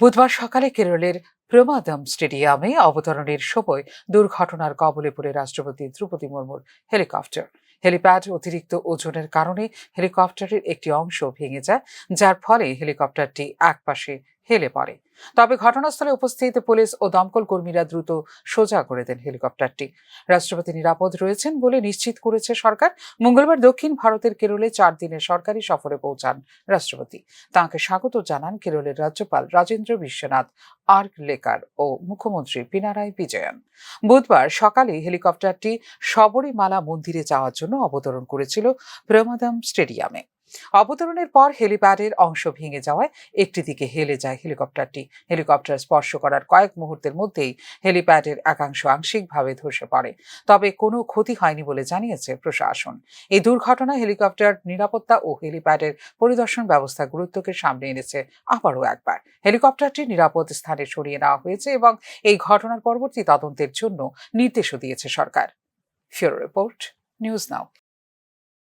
বুধবার সকালে কেরলের প্রমাদম স্টেডিয়ামে অবতরণের সময় দুর্ঘটনার কবলে পড়ে রাষ্ট্রপতি দ্রৌপদী মুর্মুর হেলিকপ্টার। হেলিপ্যাড অতিরিক্ত ওজনের কারণে হেলিকপ্টারের একটি অংশ ভেঙে যায়, যার ফলে হেলিকপ্টারটি একপাশে হেলে পড়ে। তবে ঘটনাস্থলে উপস্থিত পুলিশ ও দমকল কর্মীরা দ্রুত সোজা করে দেন হেলিকপ্টারটি। রাষ্ট্রপতি নিরাপদ রয়েছেন বলে নিশ্চিত করেছে সরকার। মঙ্গলবার দক্ষিণ ভারতের কেরলে চার দিনের সরকারি সফরে পৌঁছান রাষ্ট্রপতি। তাঁকে স্বাগত জানান কেরলের রাজ্যপাল রাজেন্দ্র বিশ্বনাথ, আর্ক লেকার ও মুখ্যমন্ত্রী পিনারায় বিজয়ন। বুধবার সকালে হেলিকপ্টারটি শবরীমালা মন্দিরে যাওয়ার জন্য অবতরণ করেছিল প্রমাদাম স্টেডিয়ামে। অবতরণের পর হেলিপ্যাডের অংশ ভেঙে যাওয়ায় একটি দিকে হেলে যায় হেলিকপ্টারটি। হেলিকপ্টার স্পর্শ করার কয়েক মুহূর্তের মধ্যেই হেলিপ্যাডের একাংশ আংশিকভাবে ধসে পড়ে। তবে কোনো ক্ষতি হয়নি বলে জানিয়েছে প্রশাসন। এই দুর্ঘটনা হেলিকপ্টার নিরাপত্তা ও হেলিপ্যাডের পরিদর্শন ব্যবস্থা গুরুত্বকে সামনে এনেছে আবারও একবার। হেলিকপ্টারটি নিরাপদ স্থানে সরিয়ে নেওয়া হয়েছে এবং এই ঘটনার পরবর্তী তদন্তের জন্য নির্দেশও দিয়েছে সরকার। ফিওর রিপোর্ট, নিউজ নাও।